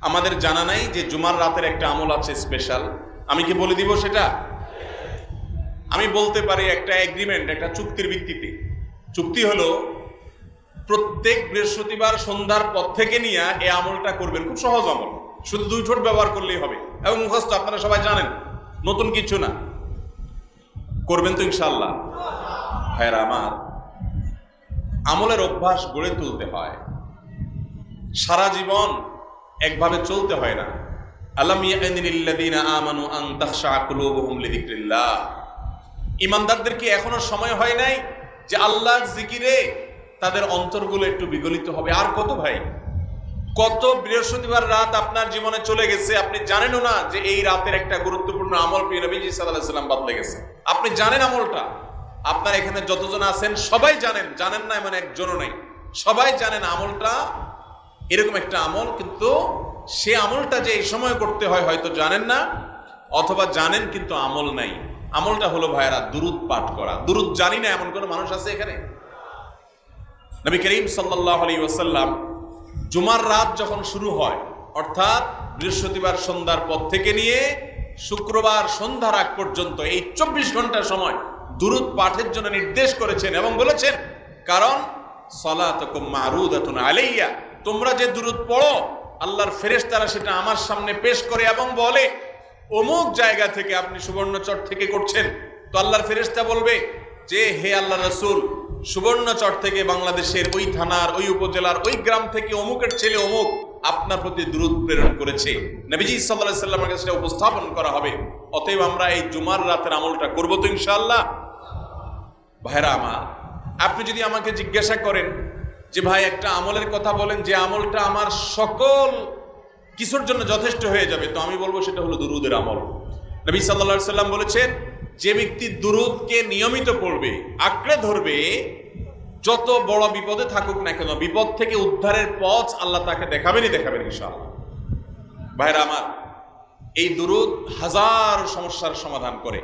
আমাদের জানা নাই যে জুমার রাতের একটা আমল আছে স্পেশাল আমি কি বলে দিব সেটা? আমি বলতে পারি একটা এগ্রিমেন্ট একটা চুক্তির ভিত্তিতে। চুক্তি হলো, প্রত্যেক বৃহস্পতিবার সন্ধ্যার পর থেকে নিয়ে এই আমলটা করবেন। খুব সহজ আমল। শুধু দুই ঠোঁট ব্যবহার করলেই হবে। এবং মুখস্থ, আপনারা সবাই জানেন, নতুন কিছু না। করবেন তো ইনশাল্লাহ ভাইরা আমার, আমলের অভ্যাস গড়ে তুলতে হয়। সারা জীবন একভাবে চলতে হয় না। ইয়ানিল্লাযীনা আমানু ইমানদারদের কি এখনও সময় হয় নাই যে আল্লাহর জিকিরে তাদের অন্তরগুলো একটু বিগলিত হবে। আর কত ভাই? কত বৃহস্পতিবার রাত আপনার জীবনে চলে গেছে, আপনি জানেনও না যে এই রাতের একটা গুরুত্বপূর্ণ আমল প্রিয় নবীজি সাল্লাম বদলে গেছে। আপনি জানেন আমলটা? আপনার এখানে যতজন আছেন সবাই জানেন জানেন না এমন একজনও নাই। সবাই জানেন আমলটা এরকম একটা আমল, কিন্তু সে আমলটা যে এই সময় করতে হয় হয়তো জানেন না, অথবা জানেন কিন্তু আমল নাই। আমলটা হলো ভাইয়েরা দুরুদ পাঠ করা। দুরুদ জানি না এমন কোনো মানুষ আছে এখানে? নবী করিম সাল্লাহ আলী ওসাল্লাম জুমার রাত যখন শুরু হয়, অর্থাৎ বৃহস্পতিবার সন্ধ্যার পর থেকে নিয়ে শুক্রবার সন্ধ্যার আগ পর্যন্ত, এই চব্বিশ ঘণ্টা সময় দুরুদ পাঠের জন্য নির্দেশ করেছেন এবং বলেছেন, কারণ সলাতকুম মারুদাতুন আলাইয়া তোমরা যে দুরুদ পড়ো, আল্লাহর ফেরেশতারা সেটা আমার সামনে পেশ করে এবং বলে, অমুক জায়গা থেকে আপনি সুবর্ণচর থেকে করছেন। তো আল্লাহর ফেরেশতা বলবে, যে হে আল্লাহ রসুল, সুবর্ণচর থেকে বাংলাদেশের ওই থানার, ওই উপজেলার, ওই গ্রাম থেকে অমুকের ছেলে অমুক আপনার প্রতি দ্রুত প্রেরণ করেছে। নবীজি সাল্লাহ সাল্লামের কাছে উপস্থাপন করা হবে। অতএব আমরা এই জুমার রাতের আমলটা করব তো ইনশাল্লাহ ভাইরা আমার, আপনি যদি আমাকে জিজ্ঞাসা করেন যে ভাই একটা আমলের কথা বলেন, যে আমলটা আমার সকল কিছুর জন্য যথেষ্ট হয়ে যাবে। তো আমি বলব সেটা হলো দুরুদের আমল। নবী সাল্লা সাল্লাম বলেছেন, যে ব্যক্তি দুরুদকে নিয়মিত পড়বে, আঁকড়ে ধরবে, যত বড় বিপদে থাকুক না কেন, বিপদ থেকে উদ্ধারের পথ আল্লাহ তাকে দেখাবেনই দেখাবেন ইনশাআল্লাহ। ভাইরা আমার, এই দুরুদ হাজার সমস্যার সমাধান করে।